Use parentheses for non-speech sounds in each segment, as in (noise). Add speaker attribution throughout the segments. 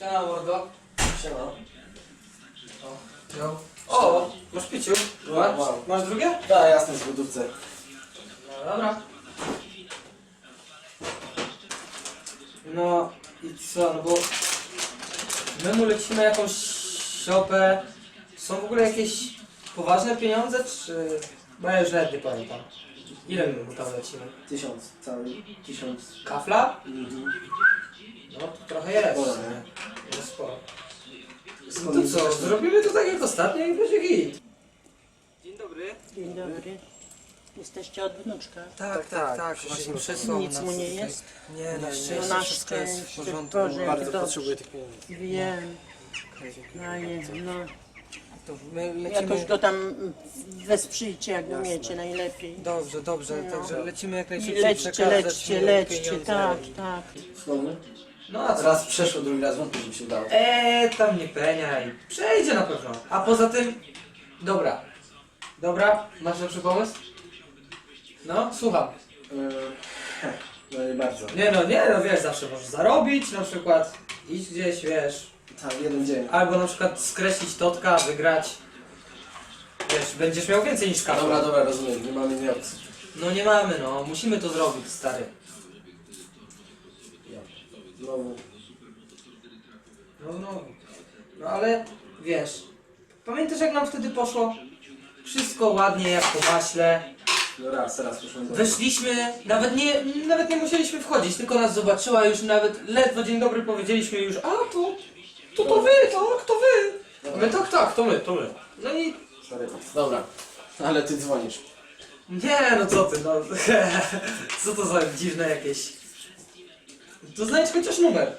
Speaker 1: Siema mordo.
Speaker 2: Siema.
Speaker 1: No. O, masz piciu? Masz,
Speaker 2: wow.
Speaker 1: masz drugie?
Speaker 2: Tak, jasne, w gotówce.
Speaker 1: No dobra. No i co, no bo my mu lecimy jakąś siopę. Są w ogóle jakieś poważne pieniądze, czy... Bo ja już nawet nie pamiętam. Ile my mu tam lecimy?
Speaker 2: Tysiąc, cały tysiąc.
Speaker 1: Kafla?
Speaker 2: Mhm.
Speaker 1: No to trochę jest.
Speaker 2: Sporo,
Speaker 1: nie? No sporo. No to
Speaker 2: jest
Speaker 1: co, zrobimy to tak jak ostatnio i będzie git. Dzień dobry.
Speaker 3: Dzień dobry. Jesteście od wnuczka.
Speaker 1: Tak, tak, tak. Właśnie przysłał
Speaker 3: Nic
Speaker 1: nas
Speaker 3: mu nie
Speaker 1: tutaj.
Speaker 3: jest?
Speaker 1: Nie, na
Speaker 2: Nie,
Speaker 1: szczęście
Speaker 3: na
Speaker 1: wszystko jest w
Speaker 3: szczęście,
Speaker 1: porządku.
Speaker 3: Boże, jak
Speaker 2: Bardzo
Speaker 3: dobrze.
Speaker 2: potrzebuję tych pieniędzy.
Speaker 3: Wiem. No, nie, no.
Speaker 1: To my lecimy...
Speaker 3: Jakoś go tam wesprzyjcie, jak umiecie, najlepiej.
Speaker 1: Dobrze, dobrze,
Speaker 3: No.
Speaker 1: także lecimy jak
Speaker 3: I
Speaker 1: najszybciej
Speaker 3: lećcie,
Speaker 1: przekazać mu
Speaker 3: lećcie,
Speaker 1: pieniądze.
Speaker 3: tak, tak.
Speaker 2: Słowny?
Speaker 1: No a co?
Speaker 2: Raz przeszło, drugi raz wątpię, że mi się udało.
Speaker 1: Eee, tam nie peniaj. Przejdzie na pewno. A poza tym... Dobra. Dobra, masz lepszy pomysł? No, słucham.
Speaker 2: Eee, no nie bardzo.
Speaker 1: Nie no, nie no, wiesz, zawsze możesz zarobić, na przykład iść gdzieś, wiesz,
Speaker 2: Tak, jeden dzień.
Speaker 1: albo na przykład skreślić totka, wygrać. Wiesz, będziesz miał więcej niż kafla.
Speaker 2: Dobra, dobra, rozumiem, nie mamy innej opcji.
Speaker 1: No nie mamy, no, musimy to zrobić, stary.
Speaker 2: Znowu.
Speaker 1: No, no. No ale, wiesz, pamiętasz jak nam wtedy poszło? Wszystko ładnie, jak po maśle.
Speaker 2: No raz, raz poszło do
Speaker 1: Weszliśmy, nawet nie, nawet nie musieliśmy wchodzić, tylko nas zobaczyła już nawet ledwo dzień dobry powiedzieliśmy już, a to, to to wy, to wy. A my tak, tak, to my, to my. No i
Speaker 2: Sorry. Dobra, ale ty dzwonisz.
Speaker 1: Nie, no co ty, no. (laughs) Co to za dziwne jakieś. To znajdź chociaż numer.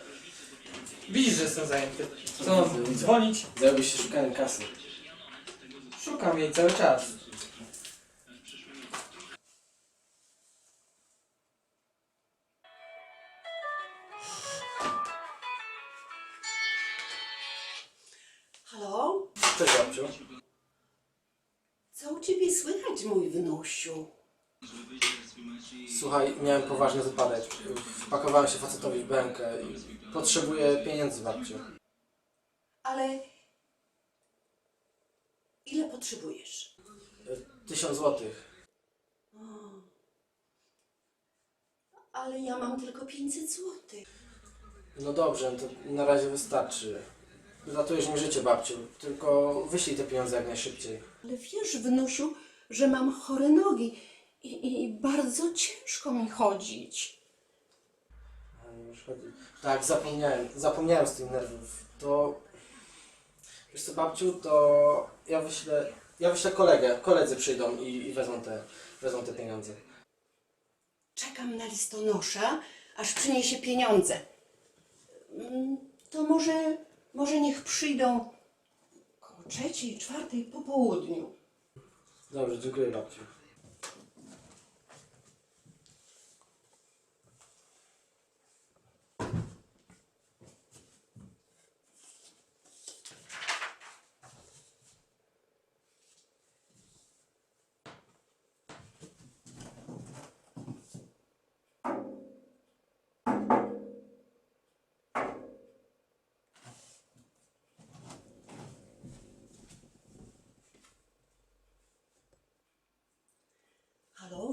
Speaker 1: Widzisz, że jestem zajęty. Co mam dzwonić?
Speaker 2: Zająłbyś się szukaniem kasy.
Speaker 1: Szukam jej cały czas.
Speaker 4: Halo?
Speaker 2: Cześć babciu.
Speaker 4: Co u ciebie słychać, mój wnusiu?
Speaker 2: Słuchaj, miałem poważny wypadek. Wpakowałem się facetowi w bękę i potrzebuję pieniędzy babciu.
Speaker 4: Ale ile potrzebujesz?
Speaker 2: Tysiąc złotych.
Speaker 4: Ale ja mam tylko 500 złotych.
Speaker 2: No dobrze, to na razie wystarczy. Ratujesz mi życie, babciu. Tylko wyślij te pieniądze jak najszybciej.
Speaker 4: Ale wiesz, wnusiu, że mam chore nogi i, i bardzo ciężko mi chodzić.
Speaker 2: A, już chodzi. Tak, zapomniałem. Zapomniałem z tych nerwów. To... Wiesz co, babciu, to ja wyślę... Ja wyślę kolegę. Koledzy przyjdą i, i wezmą, te, wezmą te pieniądze.
Speaker 4: Czekam na listonosza, aż przyniesie pieniądze. Mm, To może, może niech przyjdą koło trzeciej, czwartej po południu.
Speaker 2: Dobrze, dziękuję babciu.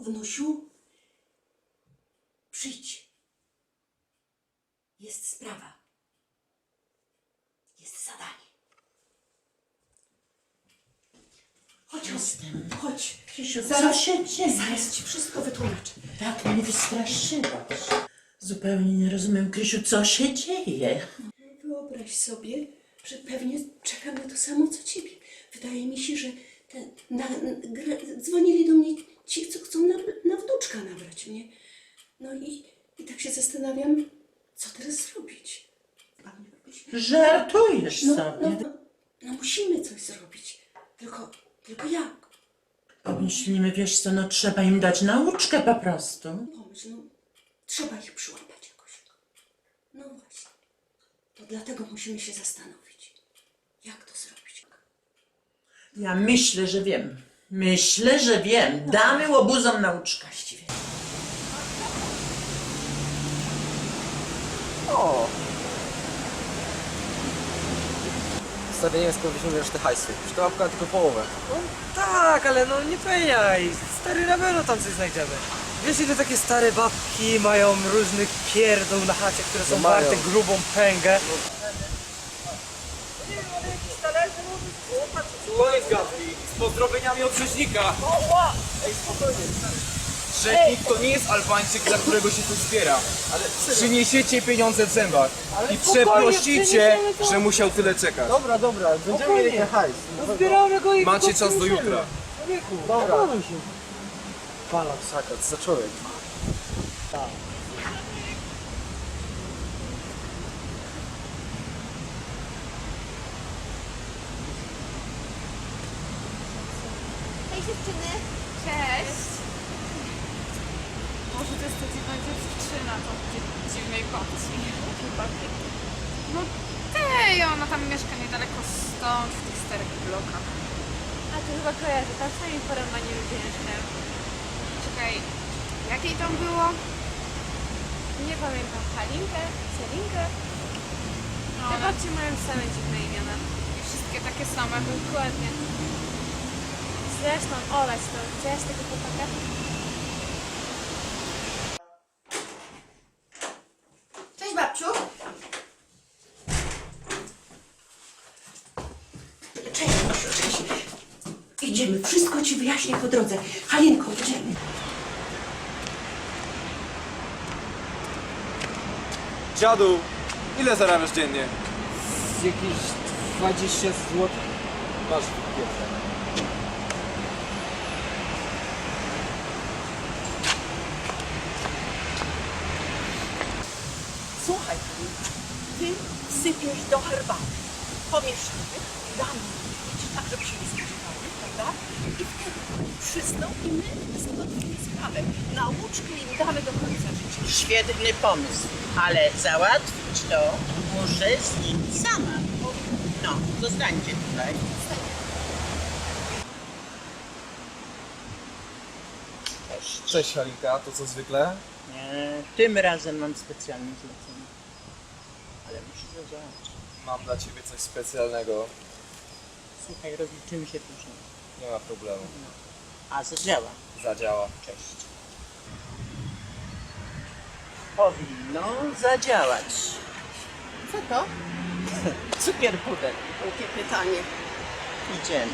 Speaker 4: Wnusiu? Przyjdź. Jest sprawa. Jest zadanie. Chodź,
Speaker 3: Jestem.
Speaker 4: chodź.
Speaker 3: Krzysiu, co
Speaker 4: Zaraz-
Speaker 3: się dzieje?
Speaker 4: Zaraz ci wszystko wytłumaczę.
Speaker 3: Tak mnie wystraszyłaś. Zupełnie nie rozumiem, Krysiu, co się dzieje?
Speaker 4: Wyobraź sobie, że pewnie czekam na to samo co ciebie. Wydaje mi się, że ten, na, na, gra, dzwonili do mnie ci, co chcą na, na wnuczka nabrać mnie. No i, i tak się zastanawiam, co teraz zrobić. Pan?
Speaker 3: Żartujesz
Speaker 4: No,
Speaker 3: sobie.
Speaker 4: no, no, no musimy coś zrobić. Tylko, tylko jak?
Speaker 3: Pomyślimy, wiesz co, no trzeba im dać nauczkę po prostu.
Speaker 4: Pomyśl, no, trzeba ich przyłapać jakoś. No właśnie. To dlatego musimy się zastanowić, jak to zrobić.
Speaker 3: Ja myślę, że wiem. Myślę, że wiem. Damy łobuzom nauczkę.
Speaker 4: Właściwie.
Speaker 3: O,
Speaker 2: Stary, nie wiem skąd weźmiemy resztę hajsu. Już to łapka tylko połowę.
Speaker 1: Tak, ale no nie pejaj. Stary na pewno tam coś znajdziemy. Wiesz ile takie stare babki mają różnych pierdół na chacie, które są
Speaker 2: No mają.
Speaker 1: warte grubą pęgę.
Speaker 5: Koniec gadki, z pozdrowieniami od rzeźnika. Rzeźnik to nie jest Albańczyk, dla którego się coś zbiera. Ale przyniesiecie pieniądze w zębach i przeprosicie, że musiał tyle czekać.
Speaker 2: Dobra, dobra, będziemy mieli ten hajs.
Speaker 1: Zbieramy go i
Speaker 5: Macie czas do jutra.
Speaker 2: Dobra. Pala psaka, co za człowiek.
Speaker 6: Hej dziewczyny! Cześć! Może to jest ta dziwna dziewczyna, to dziwnej babci. No tej, ona tam mieszka niedaleko stąd, w tych starych blokach.
Speaker 7: A to chyba kojarzę, tam sami porąbani ludzie mieszkają.
Speaker 6: Czekaj, jakiej tam było?
Speaker 7: Nie pamiętam, Halinkę, Celinkę.
Speaker 6: No,
Speaker 7: Te
Speaker 6: one
Speaker 7: babcie mają same dziwne imiona.
Speaker 6: i wszystkie takie same.
Speaker 7: Dokładnie. Zresztą, olać to. Chciałaś tego chłopaka?
Speaker 4: Cześć babciu. Cześć, proszę, cześć. Idziemy, wszystko ci wyjaśnię po drodze. Halinko, idziemy.
Speaker 5: Dziadu, ile zarabiasz dziennie?
Speaker 1: Jakieś 20 zł.
Speaker 5: Masz pierwsze.
Speaker 4: Słuchaj, herbaty. Pomieszamy, damy pić, tak żeby się nie spodziewały, prawda? I wtedy przysną i my załatwimy sprawę. Nauczkę im damy do końca życia.
Speaker 3: Świetny pomysł, ale załatwić to muszę z nim sama. No, zostańcie tutaj. Cześć.
Speaker 5: Cześć Halinka, to co zwykle?
Speaker 3: Nie, tym razem mam specjalne zlecenie. Ale muszę to załatwić.
Speaker 5: Mam dla ciebie coś specjalnego.
Speaker 3: Słuchaj, rozliczymy się później.
Speaker 5: Nie ma problemu.
Speaker 3: A, zadziała.
Speaker 5: Zadziała.
Speaker 3: Cześć. Powinno zadziałać.
Speaker 4: Co to? (laughs)
Speaker 3: Cukier puder.
Speaker 4: Głupie pytanie.
Speaker 3: Idziemy.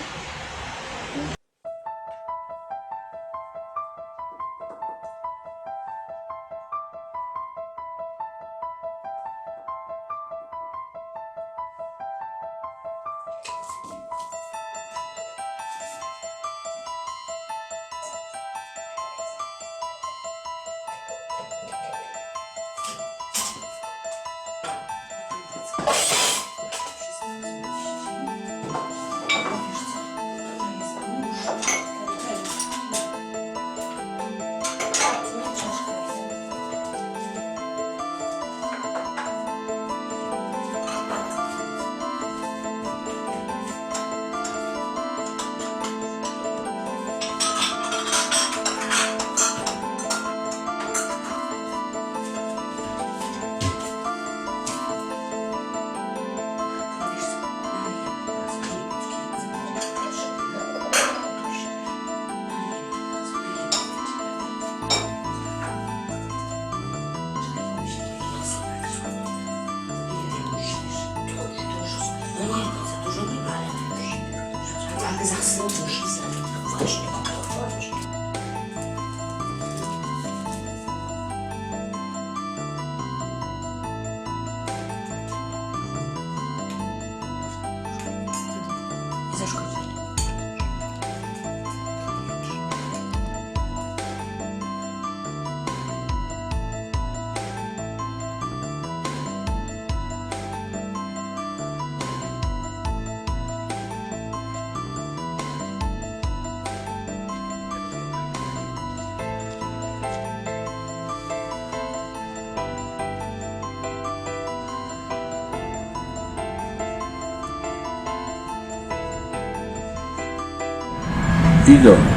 Speaker 1: Idol.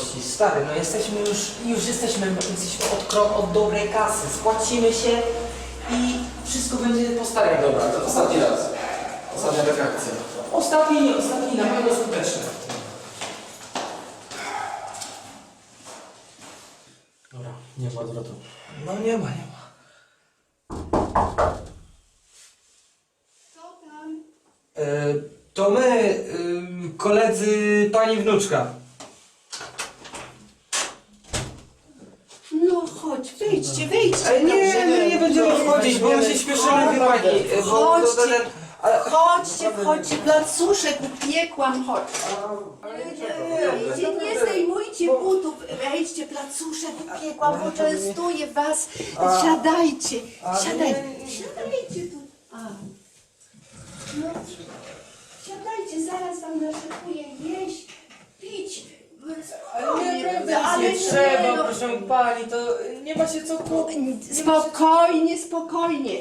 Speaker 1: Wątpliwości. Stary, no jesteśmy już, już jesteśmy, jesteśmy od krok od dobrej kasy. Spłacimy się i wszystko będzie po staremu.
Speaker 2: Dobra, to ostatni raz. Ostatnia taka akcja.
Speaker 1: Ostatni, ostatni na pewno skuteczny.
Speaker 2: Dobra, nie ma odwrotu.
Speaker 1: No nie ma, nie ma.
Speaker 4: Co tam?
Speaker 1: E, to my, y, koledzy pani wnuczka.
Speaker 4: No chodź, wejdźcie, wejdźcie.
Speaker 1: Ale nie,
Speaker 4: dobrze.
Speaker 1: my nie będziemy wchodzić, bo my się śpieszymy, wie pani. bo to
Speaker 4: Chodźcie. Chodźcie, chodźcie, placuszek upiekłam, chodź. Nie, nie zdejmujcie butów, wejdźcie, placuszek upiekłam, poczęstuję was. Siadajcie, siadajcie, siadajcie tu. A. No, siadajcie, zaraz wam naszykuję jeść, pić. Spokojnie,
Speaker 1: Ale nie trzeba,
Speaker 4: no.
Speaker 1: proszę pani, to nie ma się co kupić.
Speaker 4: Spokojnie, spokojnie.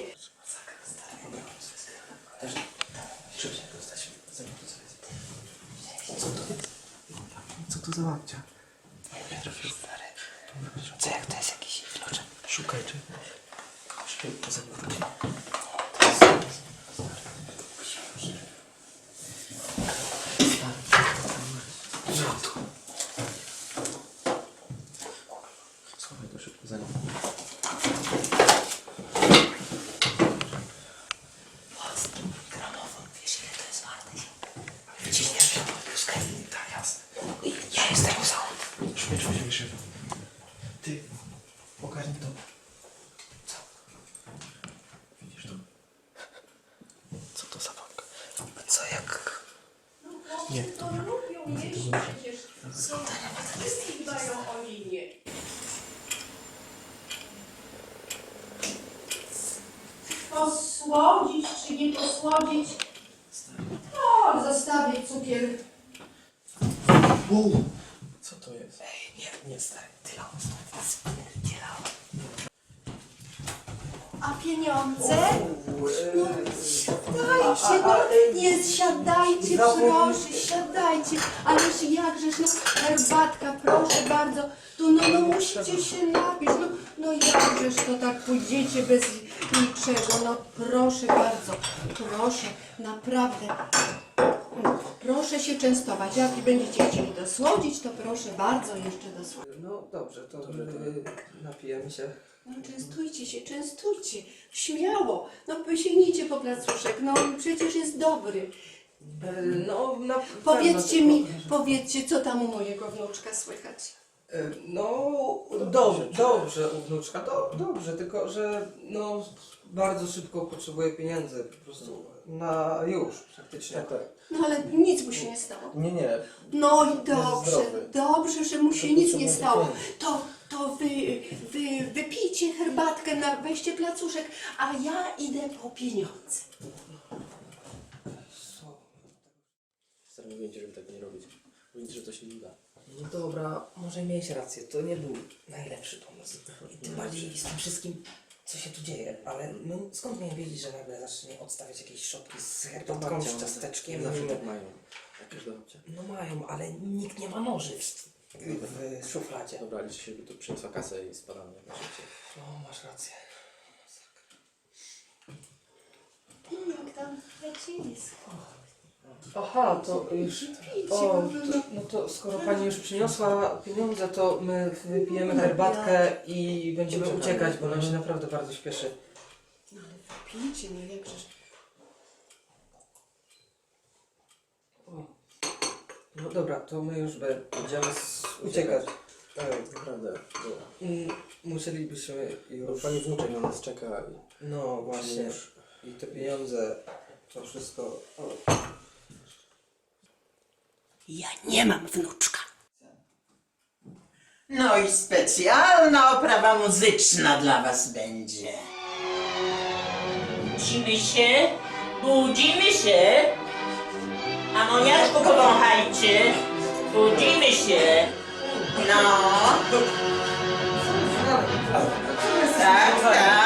Speaker 2: Jesteśmy. Co to? Co to za babcia? Nie trafił.
Speaker 1: Co jak to jest jakiś wnuczek?
Speaker 2: Szukaj, czy... Szukaj, poza. Schowaj to szybko za nim.
Speaker 1: Gramofon, wiesz ile to jest warte? Wyciśniesz się pod bluzkę? Tak, jasne. Ja jestem za.
Speaker 2: Szukaj, szukaj, szybko. Ty, ogarnij to. Co? Widzisz to? Co to za bank?
Speaker 1: Co jak...
Speaker 2: Nie,
Speaker 4: To lubią jeść przecież. Wszyscy dbają o linię. Posłodzić czy nie posłodzić? O, zostawię cukier.
Speaker 2: Co to jest?
Speaker 1: Ej, nie, nie stary, tyle Spierdzielałem.
Speaker 4: A pieniądze? No, siadajcie, no, nie siadajcie, proszę, siadajcie. Ależ jakżeż, no, herbatka, proszę bardzo. Tu, no, no, musicie się napić, no, no, jakżeż to tak pójdziecie bez niczego, no, proszę bardzo, proszę, naprawdę. Proszę się częstować, jak będziecie chcieli dosłodzić, to proszę bardzo jeszcze dosłodzić.
Speaker 1: No dobrze, to y, napijemy się.
Speaker 4: No częstujcie się, częstujcie, śmiało, no sięgnijcie po placuszek, no przecież jest dobry.
Speaker 1: E, No, na
Speaker 4: Powiedzcie mi, powiedzcie, co tam u mojego wnuczka słychać.
Speaker 1: No, dobrze, dobrze, u wnuczka, do, dobrze, tylko że no bardzo szybko potrzebuje pieniędzy, po prostu na już praktycznie.
Speaker 2: Tak, tak.
Speaker 4: No ale nic mu się nie stało.
Speaker 2: Nie, nie.
Speaker 4: No i dobrze,
Speaker 2: zdrowy.
Speaker 4: dobrze, że mu się
Speaker 2: To
Speaker 4: nic nie stało. To, to wy, wy, wypijcie herbatkę, na, weźcie placuszek, a ja idę po pieniądze.
Speaker 2: Stary, mówię ci, żeby tak nie robić. Mówię ci, że to się nie uda.
Speaker 1: No dobra, może mieć rację, to nie był najlepszy pomysł. I tym bardziej z tym wszystkim, co się tu dzieje, ale no, skąd miałem wiedzieć, że nagle zacznie odstawiać jakieś szopki z herbatką, z ciasteczkiem?
Speaker 2: Zawsze tak mają. Jak każda babcia.
Speaker 1: No mają, ale nikt nie ma noży w, w, szufladzie.
Speaker 2: Dobra, liczy się, by tu przyniosła kasę i spadamy jak najszybciej.
Speaker 1: No, masz rację.
Speaker 4: Jak tam lecieli
Speaker 1: Aha, to już... O, to, no to skoro pani już przyniosła pieniądze, to my wypijemy herbatkę i będziemy uciekać, bo nam się naprawdę bardzo śpieszy.
Speaker 4: No ale wypijcie, no jakżeż.
Speaker 1: No dobra, to my już będziemy s- uciekać.
Speaker 2: Tak, naprawdę.
Speaker 1: Mm, Musielibyśmy
Speaker 2: bo
Speaker 1: już...
Speaker 2: pani wnuczek na nas czeka i...
Speaker 1: No właśnie.
Speaker 2: Już.
Speaker 1: I te pieniądze, to wszystko... O.
Speaker 4: Ja nie mam wnuczka.
Speaker 3: No i specjalna oprawa muzyczna dla was będzie. Budzimy się, budzimy się. Amoniaczku powąchajcie. Budzimy się.
Speaker 4: No. Tak, tak.